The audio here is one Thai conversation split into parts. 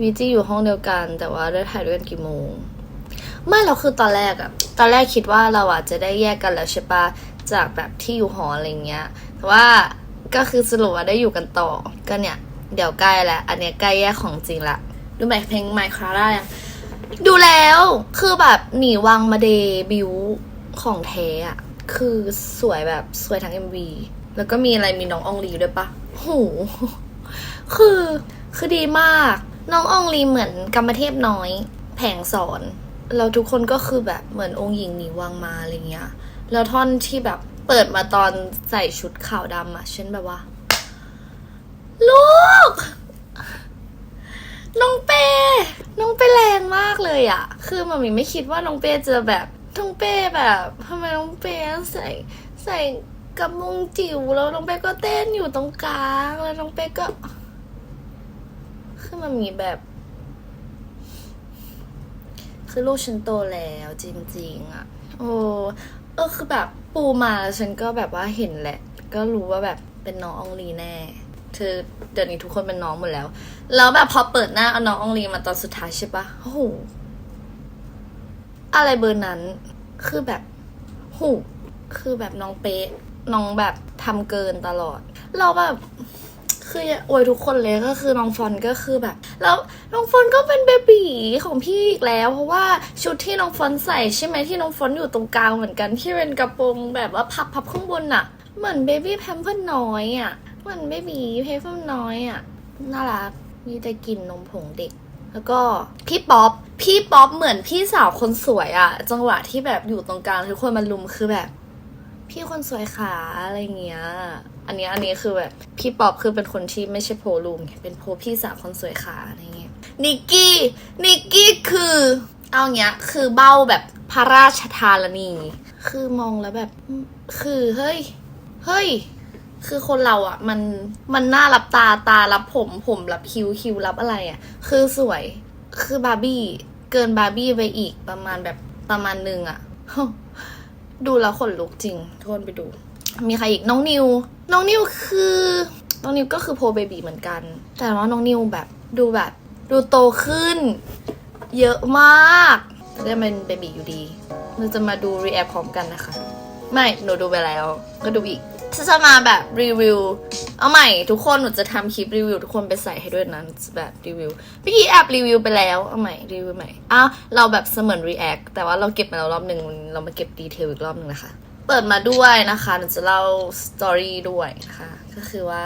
วีจีอยู่ห้องเดียวกัน แต่ว่าได้ถ่ายด้วยกันกี่โมง ไม่เราคือตอนแรกอะตอนแรกคิดว่าเราอะจะได้แยกกันแล้วใช่ปะจากแบบที่อยู่หออะไรเงี้ยแต่ว่าก็คือสรุปว่าได้อยู่กันต่อก็เนี่ย เดี๋ยวใกล้แล้วอันเนี้ยใกล้แยกของจริงละดูไหมเพลงไมคราได้ยังดูแล้วคือแบบหนีวังมาเดบิวของแท้อะคือสวยแบบสวยทั้ง MV แล้วก็มีอะไรมีน้องอองลีด้วยปะโหคือ คือดีมาก น้องอองลีเหมือนกรรมเทพน้อย แผงสอน เราทุกคนก็คือแบบเหมือนองค์หญิงหนีวังมาอะไรเงี้ย แล้วท่อนที่แบบเปิดมาตอนใส่ชุดขาวดำอะฉันแบบว่า ลูก น้องเป้ น้องเป้แรงมากเลยอะคือมันมีไม่คิดว่าน้องเป้จะแบบน้องเป้แบบทำไมน้องเป้ใส่ใส่กระมุงจิ๋วแล้วน้องเป้ก็เต้นอยู่ตรงกลางแล้วน้องเป้ก็ คือมันมีแบบ คือลูกฉันโตแล้วจริง ๆอะโอ้เออคือแบบปูมาแล้วฉันก็แบบว่าเห็นแหละ ก็รู้ว่าแบบเป็นน้องอองลีแน่คือเดี๋ยวนี้ทุกคนเป็นน้องหมดแล้ว แล้วแบบพอเปิดหน้าเอาน้องอองลีมาตอนสุดท้ายใช่ปะโอ้โหอะไรเบอร์นั้น คือแบบหูคือแบบน้องเป๊ะน้องแบบทำเกินตลอด เราแบบ คืออวยทุกคนเลยก็คือน้องฟอนก็คือแบบ แล้วน้องฟอนก็เป็นเบบีของพี่อีกแล้ว เพราะว่าชุดที่น้องฟอนใส่ใช่ไหมที่น้องฟอนอยู่ตรงกลางเหมือนกันที่เป็นกระโปรงแบบว่าพับพับข้างบนอะเหมือนเบบี้แพมเพิร์น้อยอะเหมือนเบบีแพมเพิร์น้อยอะน่ารักมีแต่กลิ่นนมผงเด็กแล้วก็พี่ป๊อป พี่ป๊อปเหมือนพี่สาวคนสวยอะจังหวะที่แบบอยู่ตรงกลางทุกคนมาลุมคือแบบ พี่คนสวยขาอะไรเงี้ย อันนี้อันนี้คือแบบพี่ป๊อปคือเป็นคนที่ไม่ใช่โพลุมเป็นโพพี่สาวคนสวยขาอะไรเงี้ย นิกกี้ นิกกี้คือ เอาเงี้ย คือเบ้าแบบพระราชทานนี คือมองแล้วแบบ คือเฮ้ย เฮ้ย คือคนเราอะ่ะ มัน มันหน้ารับตา ตารับผม ผมรับคิ้ว คิ้วรับอะไรอะ่ะ คือสวย คือบาร์บี้ เกินบาร์บี้ไปอีกประมาณแบบประมาณหนึ่งอะ่ะ ดูแล้วขนลุกจริง ทุกคนไปดู มีใครอีกน้องนิว น้องนิวคือ น้องนิวก็คือโพเบบีเหมือนกัน แต่ว่าน้องนิวแบบดูแบบ ดูโตขึ้น เยอะมากแต่ยังเป็นเบบีอยู่ดี เราจะมาดูรีแอคพร้อมกันนะคะ ไม่ หนูดูไปแล้ว ก็ดูอีก ฉันจะมาแบบรีวิว เอาใหม่ทุกคนหนูจะทำคลิปรีวิวทุกคนไปใส่ให้ด้วยนะแบบรีวิวเมื่อกี้แอบรีวิวไปแล้วเอาใหม่รีวิวใหม่อ้าวเราแบบเสมือนรีแอคแต่ว่าเราเก็บมาแล้วรอบหนึ่งเรามาเก็บดีเทลอีกรอบหนึ่งนะคะ เปิดมาด้วยนะคะหนูจะเล่าสตอรี่ด้วยนะคะก็คือว่า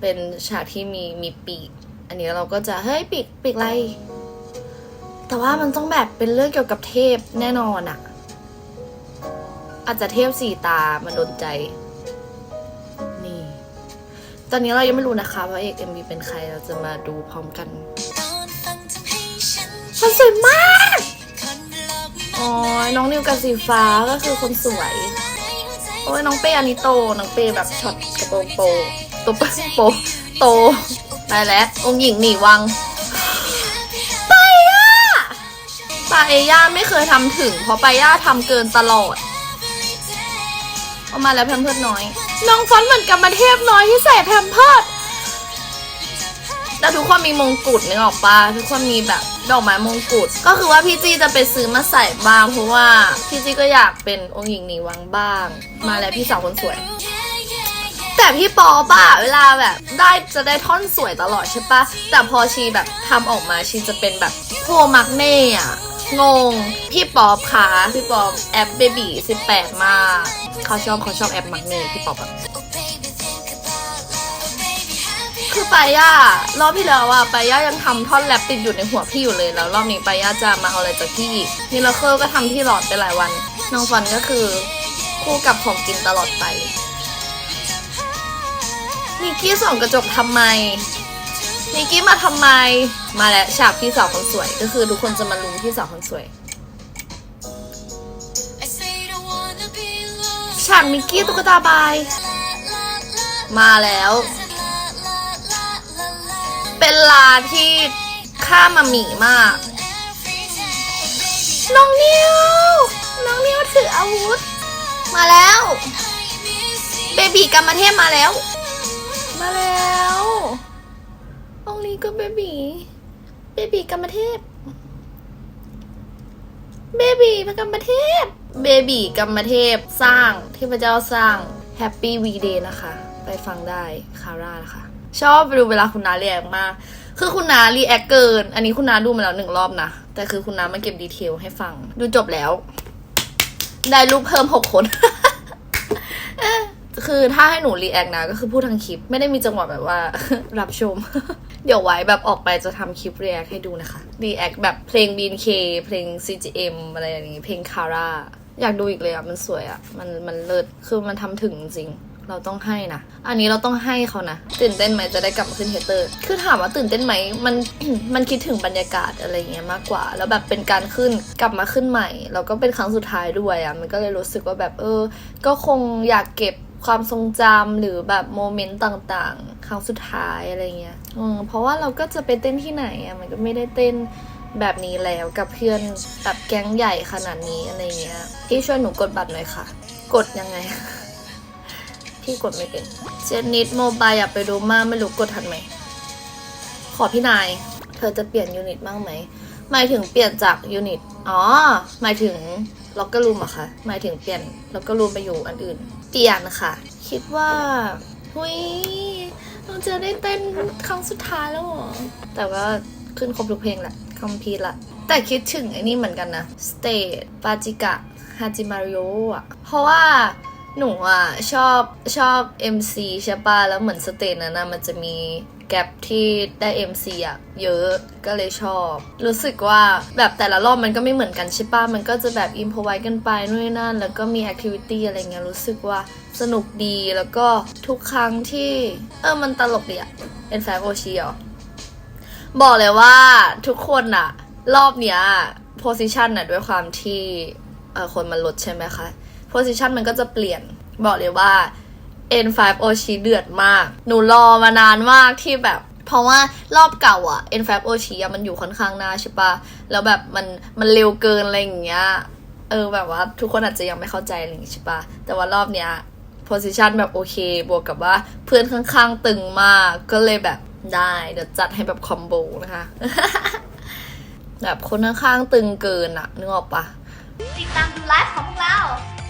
เป็นฉากที่มีมีปีก อันนี้เราก็จะเฮ้ยปีกปีกอะไร แต่ว่ามันต้องแบบเป็นเรื่องเกี่ยวกับเทพแน่นอนอะอาจจะเทพสี่ตา มันโดนใจ อนนี้เรายังไม่รู้นะคะว่าเอกเอ็มวีเป็นใครเราจะมาดูพร้อมกันมันสวยมากอ๋อน้องนิวกับสีฟ้าก็คือคนสวย โอ้ยน้องเป้อันนี้โต น้องเป้แบบช็อตกระโปรงโปโตปะโปโตไปแล้วองค์หญิงหนีวังไปย่าไปย่าไม่เคยทำถึง เพราะไปย่าทำเกินตลอด เอามาแล้วแพมเพิร์ดน้อย น้องฟอนเหมือนกับมาเทพน้อยที่ใส่แพมเพิร์ดแล้วทุกคนมีมงกุฎนึกออกปะทุกคนมีแบบดอกไม้มงกุฎก็คือว่าพี่จีจะไปซื้อมาใส่บ้างเพราะว่าพี่จีก็อยากเป็นองค์หญิงหนีวังบ้าง มาแล้วพี่สาวคนสวย แต่พี่ปอป่ะเวลาแบบได้จะได้ท่อนสวยตลอดใช่ปะแต่พอชีแบบทำออกมาชีจะเป็นแบบโพมักเน่อะ งง พี่ป๊อปค่ะ พี่ป๊อปแอปเบบี้สิบแปดมาก เขาชอบเขาชอบแอปมักเน่พี่ป๊อปอะคือไปย่ารอบที่แล้วอะไปย่ายังทำท่อนแรปติดอยู่ในหัวพี่อยู่เลยแล้วรอบนี้ไปย่าจะมาเอาอะไรจากพี่อีกมิราเคิลก็ทำที่หลอดไปหลายวัน น้องฟอนก็คือคู่กับของกินตลอดไปนิกกี้ส่องกระจกทำไม นิกกี้มาทำไม มาแล้วฉากพี่สาวคนสวย ก็คือทุกคนจะมาลุมพี่สาวคนสวย ฉากนิกกี้ตุ๊กตาบาย มาแล้ว เป็นลาที่ฆ่ามาหมีมาก น้องนิวน้องนิวถืออาวุธ มาแล้ว เบบีกรรมเทพมาแล้ว มาแล้ว องลีก็เบบีเบบีกรรมเทพเบบีพระกรรมเทพเบบีกรรมเทพสร้างเทพเจ้าสร้างแฮปปี้วีเดย์นะคะ ไปฟังได้คาร่านะคะ ชอบไปดูเวลาคุณนาเรียกมาก คือคุณนารีแอคเกิน อันนี้คุณนาดูมาแล้วหนึ่งรอบนะ แต่คือคุณนามาเก็บดีเทลให้ฟัง ดูจบแล้ว ได้รูปเพิ่มหกคน คือถ้าให้หนูรีแอคนะก็คือพูดทางคลิปไม่ได้มีจังหวะแบบว่า รับชม เดี๋ยวไว้แบบออกไปจะทำคลิปรีแอคให้ดูนะคะรีแอคแบบเพลง BNK เพลง CGM อะไรอย่างนี้ เพลงคาร่าอยากดูอีกเลยอะมันสวยอะมันมันเลิศคือมันทำถึงจริงเราต้องให้นะ อันนี้เราต้องให้เขานะ ตื่นเต้นไหมจะได้กลับมาขึ้นเฮเตอร์ คือถามว่าตื่นเต้นไหม มัน มันคิดถึงบรรยากาศอะไรเงี้ยมากกว่า แล้วแบบเป็นการขึ้นกลับมาขึ้นใหม่ แล้วก็เป็นครั้งสุดท้ายด้วยอะ มันก็เลยรู้สึกว่าแบบเออ ก็คงอยากเก็บ ความทรงจำหรือแบบโมเมนต์ต่างๆ ครั้งสุดท้ายอะไรเงี้ยอืมเพราะว่าเราก็จะไปเต้นที่ไหนอะมันก็ไม่ได้เต้นแบบนี้แล้วกับเพื่อนแบบแก๊งใหญ่ขนาดนี้อะไรเงี้ยพี่ช่วยหนูกดบัตรหน่อยค่ะ กดยังไง พี่กดไม่เป็นเจนนิดโมบายอยากไปดูมากไม่รู้กดทันไหมขอพี่นาย เธอจะเปลี่ยนยูนิตบ้างไหมหมายถึงเปลี่ยนจากยูนิต อ๋อ หมายถึง ล็อกเกอร์รูมอะคะหมายถึงเปลี่ยนล็อกเกอร์รูมไปอยู่อันอื่น เปลี่ยนค่ะ คิดว่าหุยเราจะได้เต้นครั้งสุดท้ายแล้วเหรอ แต่ว่าขึ้นครบทุกเพลงแหละคอมพีละ แต่คิดถึงไอ้นี่เหมือนกันนะสเตทปาจิกะฮาจิมาริโออะเพราะว่าหนูอะ ชอบชอบ MC ใช่ป่ะแล้วเหมือนสเตจนั้นนะมันจะมี แกลบที่ได้ MC อะเยอะก็เลยชอบ รู้สึกว่าแบบแต่ละรอบมันก็ไม่เหมือนกันใช่ป่ะมันก็จะแบบอิมพอไว้กันไปนู่นนนั่น แล้วก็มีแอคทิวิตี้อะไรเงี้ยรู้สึกว่าสนุกดีแล้วก็ทุกครั้งที่ เออมันตลกดีอะเป็นแฟนโอชีเหรอบอกเลยว่าทุกคนอะรอบเนี้ยโพสิชันอะด้วยความที่เออคนมันลดใช่ไหมคะโพสิชันมันก็จะเปลี่ยนบอกเลยว่า N5 โอชิเดือดมาก หนูรอมานานมากที่แบบ เพราะว่ารอบเก่าอะ N5 โอชิอะมันอยู่ค่อนข้างหน้าใช่ปะแล้วแบบมันมันเร็วเกินอะไรอย่างเงี้ย เออแบบว่าทุกคนอาจจะยังไม่เข้าใจอะไรอย่างงี้ใช่ปะแต่ว่ารอบเนี้ยโพสิชันแบบโอเค บวกกับว่าเพื่อนข้างๆตึงมาก ก็เลยแบบได้เดี๋ยวจัดให้แบบคอมโบนะคะ แบบคนข้างๆตึงเกินอะนึกออกปะติดตามดูไลฟ์ของพวกเรา